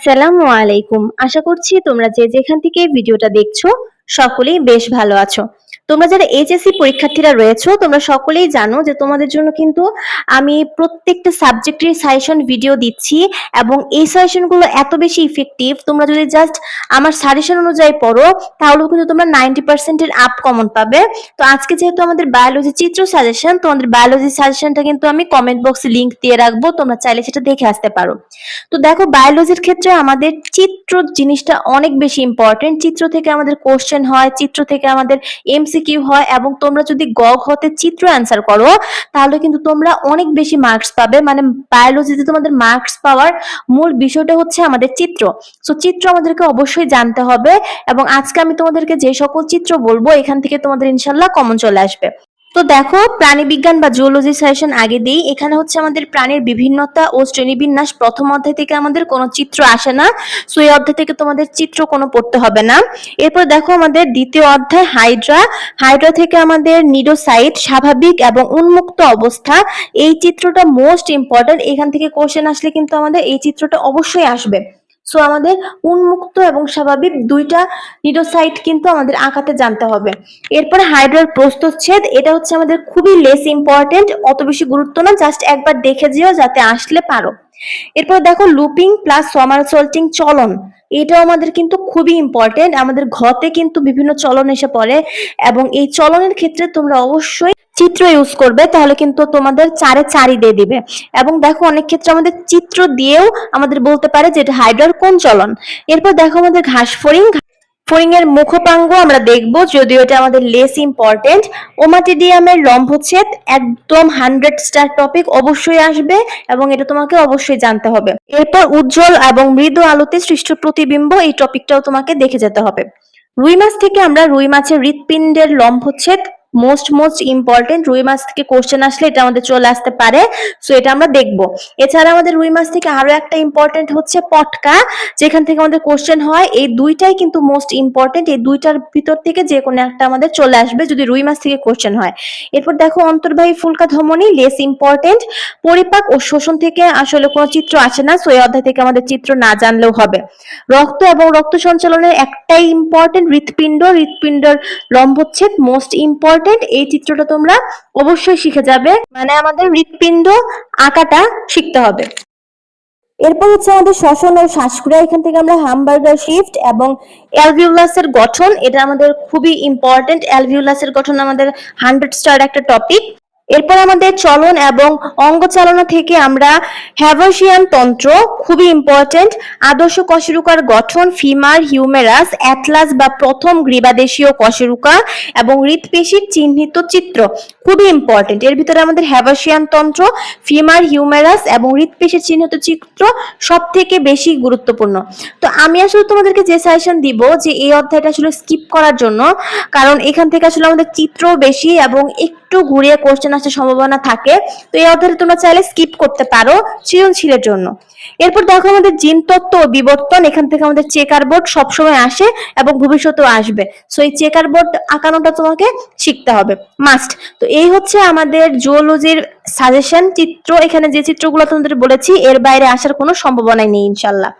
আসসালামু আলাইকুম। আশা করছি তোমরা যে যেখান থেকে ভিডিওটা দেখছ সকলেই বেশ ভালো আছো। তোমরা যারা এইচএসসি পরীক্ষার্থীরা রয়েছো, তোমরা সকলেই জানো যে তোমাদের জন্য কিন্তু আমি প্রত্যেকটা সাবজেক্টের সাজেশন ভিডিও দিচ্ছি এবং এই সাজেশনগুলো এত বেশি ইফেক্টিভ তোমরা যদি জাস্ট আমার সাজেশন অনুযায়ী পড়ো, তাহলেও কিন্তু তোমরা নাইনটি পার্সেন্টের আপ কমন পাবে। তো আজকে যেহেতু আমাদের বায়োলজি চিত্র সাজেশন তোমাদের বায়োলজি সাজেশনটা কিন্তু আমি কমেন্ট বক্সে লিংক দিয়ে রাখব, তোমরা চাইলে সেটা দেখে আসতে পারো। তো দেখো বায়োলজির ক্ষেত্রে আমাদের চিত্র জিনিসটা অনেক বেশি ইম্পর্টেন্ট চিত্র থেকে আমাদের কোশ্চেন হয়, চিত্র থেকে আমাদের এমসিকিউ হয় এবং তোমরা যদি গ হতে চিত্র অ্যান্সার করো, তাহলে কিন্তু তোমরা অনেক বেশি মার্কস পাবে। মানে বায়োলজিতে তোমাদের মার্কস পাওয়ার মূল বিষয়টা হচ্ছে আমাদের চিত্র। সো চিত্র আমাদেরকে অবশ্যই জানতে হবে এবং আজকে আমি তোমাদেরকে যে সকল চিত্র বলব, এখান থেকে তোমাদের ইনশাল্লাহ কমন চলে আসবে। তো দেখো, প্রাণীবিজ্ঞান বা জুওলজি সেশন আগে দিই। এখানে হচ্ছে আমাদের প্রাণীর বিভিন্নতা ও শ্রেণীবিন্যাস। প্রথম অধ্যায় থেকে আমাদের কোনো চিত্র আসে না, সো এই অধ্যায় থেকে তোমাদের চিত্র কোনো পড়তে হবে না। এরপর দেখো আমাদের দ্বিতীয় অধ্যায়, হাইড্রা। হাইড্রা থেকে আমাদের নিডোসাইট, স্বাভাবিক এবং উন্মুক্ত অবস্থা। এই চিত্রটা মোস্ট ইম্পর্টেন্ট এখান থেকে কোশ্চেন আসলে কিন্তু আমাদের এই চিত্রটা অবশ্যই আসবে। সো আমাদের উন্মুক্ত এবং স্বাভাবিক দুইটা নিডোসাইট কিন্তু আমাদের আঁকাতে জানতে হবে। এরপরে হাইড্রার প্রস্তুচ্ছেদ এটা হচ্ছে আমাদের খুবই লেস ইম্পর্টেন্ট অত বেশি গুরুত্ব না জাস্ট একবার দেখে যেও যাতে আসলে পারো। এরপর দেখো লুপিং প্লাস সমারসল্টিং চলন। এটাও আমাদের কিন্তু খুবই ইম্পর্টেন্ট আমাদের ঘতে কিন্তু বিভিন্ন চলন এসে পড়ে এবং এই চলনের ক্ষেত্রে তোমরা অবশ্যই চিত্র ইউজ করবে, তাহলে কিন্তু তোমাদের চারে চারি দিয়ে দিবে। এবং দেখো অনেক ক্ষেত্রে আমাদের চিত্র দিয়েও আমাদের বলতে পারে যে এটা হাইড্রার কোন চলন। এরপর দেখো আমাদের ঘাস এর মুখপাঙ্গ আমরা দেখব, যদিও এটা আমাদের লেস ইম্পর্টেন্ট ওমাটিডিয়ামের লম্বচ্ছেদ একদম হান্ড্রেড স্টার টপিক অবশ্যই আসবে এবং এটা তোমাকে অবশ্যই জানতে হবে। এরপর উজ্জ্বল এবং মৃদু আলোতে সৃষ্ট প্রতিবিম্ব, এই টপিকটাও তোমাকে দেখে যেতে হবে। রুই মাছ থেকে আমরা রুই মাছের হৃৎপিণ্ডের লম্বচ্ছেদ মোস্ট মোস্ট ইম্পর্টেন্ট রুই মাছ থেকে কোশ্চেন আসলে এটা আমাদের চলে আসতে পারে। সো এটা আমরা দেখব। এছাড়া আমাদের রুই মাছ থেকে আরও একটা ইম্পর্টেন্ট হচ্ছে পটকা, যেখান থেকে আমাদের কোশ্চেন হয়। এই দুইটাই কিন্তু মোস্ট ইম্পর্টেন্ট এই দুইটার ভিতর থেকে যে কোনো একটা আমাদের চলে আসবে যদি রুই মাছ থেকে কোশ্চেন হয়। এরপর দেখো, অন্তর্বাহী ফুলকা ধমনী লেস ইম্পর্টেন্ট পরিপাক ও শোষণ থেকে আসলে কোনো চিত্র আসে না। সো এই অধ্যায় থেকে আমাদের চিত্র না জানলেও হবে। রক্ত এবং রক্ত সঞ্চালনের একটাই ইম্পর্টেন্ট হৃৎপিণ্ড। হৃৎপিণ্ডর লম্বচ্ছেদ মোস্ট ইম্পর্টেন্ট এই চিত্রটা তোমরা অবশ্যই শিখে যাবে। মানে আমাদের হৃৎপিণ্ড আঁকাটা শিখতে হবে। এরপর হচ্ছে আমাদের শ্বসন ও শ্বাসক্রিয়া। এখান থেকে আমরা হামবার্গার শিফট এবং অ্যালভিউলাসের গঠন। এটা আমাদের খুবই ইম্পর্টেন্ট অ্যালভিউলাসের গঠন আমাদের হান্ড্রেড স্টার একটা টপিক এরপর আমাদের চলন এবং অঙ্গ চালনা থেকে আমরা হ্যাভাসিয়ান তন্ত্র, খুবই ইম্পর্টেন্ট আদর্শ কশেরুকার গঠন, ফিমার, হিউমেরাস, অ্যাটলাস বা প্রথম গ্রীবাদেশীয় কশেরুকা এবং হৃৎপেশির চিহ্নিত চিত্র। খুবই ইম্পর্টেন্ট এর ভিতরে আমাদের হ্যাভাসিয়ান তন্ত্র ফিমার হিউমেরাস এবং হৃৎপেশির চিহ্নিত চিত্র সব থেকে বেশি গুরুত্বপূর্ণ। তো আমি আসলে তোমাদেরকে যে সাজেশন দিব যে এই অধ্যায়টা আসলে স্কিপ করার জন্য, কারণ এখান থেকে আসলে আমাদের চিত্র বেশি এবং একটু ঘুরিয়ে কোশ্চেন আসার সম্ভাবনা থাকে। তো এই অধ্যায়টা তোমরা চাইলে স্কিপ করতে পারো সৃজনশীলের জন্য। এরপর দেখো আমাদের জিন তত্ত্ব বিবর্তন, এখান থেকে আমাদের চেকার বোর্ড সবসময় আসে এবং ভবিষ্যতেও আসবে। সো এই চেকার বোর্ড আঁকানোটা তোমাকে শিখতে হবে। মাস্ট তো এই হচ্ছে আমাদের জুওলজির সাজেশন চিত্র। এখানে যে চিত্রগুলো তোমাদের বলেছি, এর বাইরে আসার কোনো সম্ভাবনাই নেই, ইনশাল্লাহ।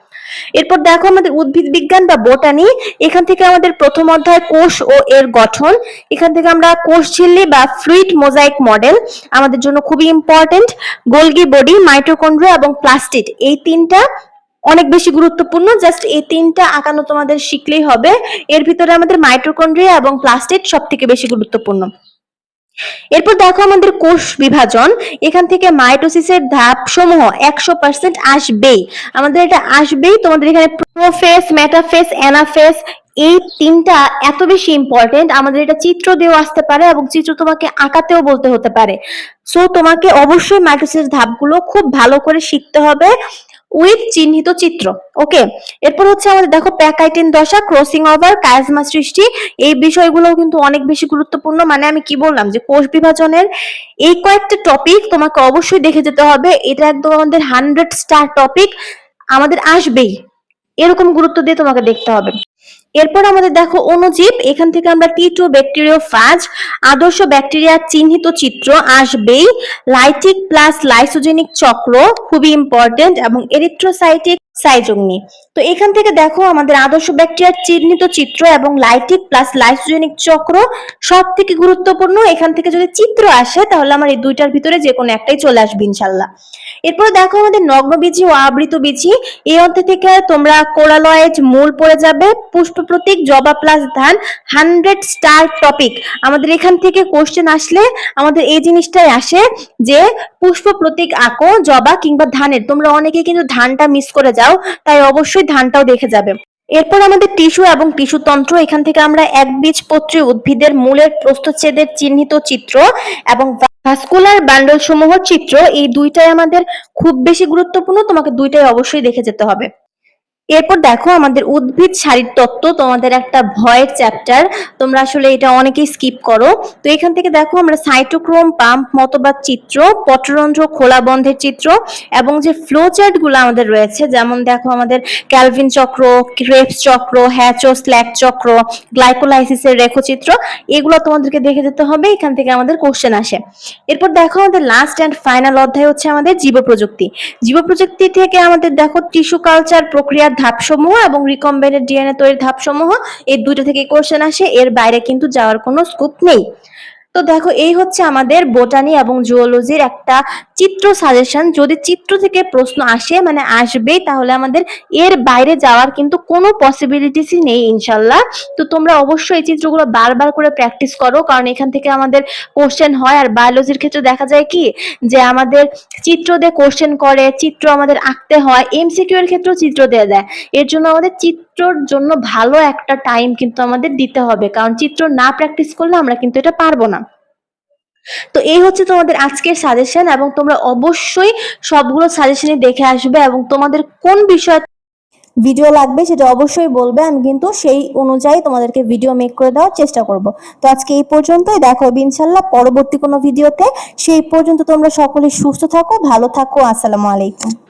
এরপর দেখো আমাদের উদ্ভিদ বিজ্ঞান বা বোটানি, এখান থেকে আমাদের প্রথম অধ্যায় কোষ ও এর গঠন, এখান থেকে আমরা কোষ ঝিল্লি বা ফ্লুইড মোজাইক মডেল, আমাদের জন্য খুবই ইম্পর্টেন্ট গোলগি বডি, মাইটোকন্ড্রিয়া এবং প্লাস্টিড, এই তিনটা অনেক বেশি গুরুত্বপূর্ণ জাস্ট এই তিনটা আঁকানো তোমাদের শিখলেই হবে, এর ভিতরে আমাদের মাইটোকন্ড্রিয়া এবং প্লাস্টিড সব থেকে বেশি গুরুত্বপূর্ণ। এরপর দেখো আমাদের কোষ বিভাজন। এখান থেকে মাইটোসিসের ধাপ সমূহ একশো পার্সেন্ট আসবেই। আমাদের এটা আসবেই। তোমাদের এখানে প্রোফেস, মেটাফেস, অ্যানাফেস, এই তিনটা এত বেশি ইম্পর্টেন্ট আমাদের এটা চিত্র দিয়েও আসতে পারে এবং চিত্র তোমাকে আঁকাতেও বলতে হতে পারে। সো তোমাকে অবশ্যই মাইটোসিস ধাপগুলো খুব ভালো করে শিখতে হবে। উইথ চিহ্নিত চিত্র ওকে এরপর হচ্ছে আমাদের দেখো প্যাকাইটিন দশা ক্রসিং ওভার কায়াজমা সৃষ্টি, এই বিষয়গুলো কিন্তু অনেক বেশি গুরুত্বপূর্ণ। মানে আমি কি বললাম যে কোষ বিভাজনের এই কয়েকটা টপিক তোমাকে অবশ্যই দেখে যেতে হবে। এটা একদম আমাদের হান্ড্রেড স্টার টপিক আমাদের আসবেই। এরকম গুরুত্ব দিয়ে তোমাকে দেখতে হবে। এরপর আমাদের দেখো অনুজীব এখান থেকে আমরা টি টু ব্যাকটেরিওফাজ আদর্শ ব্যাকটেরিয়ার চিহ্নিত চিত্র আসবেই। লাইটিক প্লাস লাইসোজেনিক চক্র, খুবই ইম্পর্টেন্ট এবং এরিথ্রোসাইটিক সাইজগ্নি তো এখান থেকে দেখো আমাদের আদর্শ ব্যাকটেরিয়ার চিহ্নিত চিত্র এবং লাইটিক প্লাস লাইসোজেনিক চক্র সব থেকে গুরুত্বপূর্ণ। এখান থেকে যদি চিত্র আসে, তাহলে আমার এই দুইটার ভিতরে যে কোনো একটাই চলে আসবে ইনশাল্লাহ এরপরে দেখো আমাদের নগ্ন নগ্নবীজি ও আবৃত বীজি। এই অধ্যায় থেকে তোমরা কোরালয়েজ মূল পড়ে যাবে। পুষ্প প্রতীক জবা প্লাস ধান, হান্ড্রেড স্টার টপিক। আমাদের এখান থেকে কোশ্চেন আসলে আমাদের এই জিনিসটাই আসে যে পুষ্প প্রতীক আঁকো, জবা কিংবা ধানের। তোমরা অনেকে কিন্তু ধানটা মিস করে যাও, তাই অবশ্যই ধানটাও দেখে যাবে। এরপর আমাদের টিস্যু এবং টিস্যু তন্ত্র। এখান থেকে আমরা একবীজপত্রী উদ্ভিদের মূলের প্রস্থচ্ছেদের চিহ্নিত চিত্র এবং ভাস্কুলার বান্ডল সমূহ চিত্র এই দুইটাই আমাদের খুব বেশি গুরুত্বপূর্ণ। তোমাকে দুইটাই অবশ্যই দেখে যেতে হবে। এরপর দেখো আমাদের উদ্ভিদ শারীর তত্ত্ব, তোমাদের একটা ভয়ের চ্যাপ্টার তোমরা আসলে এটা অনেকেই স্কিপ করো। তো এখান থেকে দেখো আমরা সাইটোক্রোম পাম্প মতবাদ চিত্র, পটরন্ধ্র, খোলা বন্ধের চিত্র এবং যে ফ্লো চার্টগুলো আমাদের রয়েছে, যেমন দেখো আমাদের ক্যালভিন চক্র ক্রেপস চক্র হ্যাচো স্ল্যাক চক্র গ্লাইকোলাইসিসের রেখচিত্র, এগুলো তোমাদেরকে দেখে যেতে হবে, এখান থেকে আমাদের কোশ্চেন আসে। এরপর দেখো আমাদের লাস্ট অ্যান্ড ফাইনাল অধ্যায় হচ্ছে আমাদের জীব প্রযুক্তি জীব প্রযুক্তি থেকে আমাদের দেখো টিস্যু কালচার প্রক্রিয়ার ধাপসমূহ এবং রিকম্বেন্টেড ডিএনএ তৈরির ধাপসমূহ, এই দুটো থেকে কোশ্চেন আসে। এর বাইরে কিন্তু যাওয়ার কোনো স্কোপ নেই। তো দেখো, এই হচ্ছে আমাদের বোটানি এবং জুওলজির একটা চিত্র সাজেশন যদি চিত্র থেকে প্রশ্ন আসে মানে আসবেই তাহলে আমাদের এর বাইরে যাওয়ার কিন্তু কোনো পসিবিলিটিসই নেই, ইনশাল্লাহ। তো তোমরা অবশ্যই এই চিত্রগুলো বারবার করে প্র্যাকটিস করো, কারণ এখান থেকে আমাদের কোশ্চেন হয়। আর বায়োলজির ক্ষেত্রে দেখা যায় কি, যে আমাদের চিত্র দিয়ে কোশ্চেন করে, চিত্র আমাদের আঁকতে হয় এমসিকিউ এর ক্ষেত্রেও চিত্র দিয়ে দেয়। এর জন্য আমাদের চিত্রর জন্য ভালো একটা টাইম কিন্তু আমাদের দিতে হবে, কারণ চিত্র না প্র্যাকটিস করলে আমরা কিন্তু এটা পারব না। তো এই হচ্ছে তোমাদের আজকের সাজেশন এবং তোমরা অবশ্যই সবগুলো সাজেশনই দেখে আসবে এবং তোমাদের কোন বিষয় ভিডিও লাগবে সেটা অবশ্যই বলবে। আমি কিন্তু সেই অনুযায়ী তোমাদেরকে ভিডিও মেক করে দেওয়ার চেষ্টা করব। তো আজকে এই পর্যন্তই। দেখো ইনশাল্লাহ পরবর্তী কোনো ভিডিওতে সেই পর্যন্ত তোমরা সকলে সুস্থ থাকো, ভালো থাকো। আসসালামু আলাইকুম।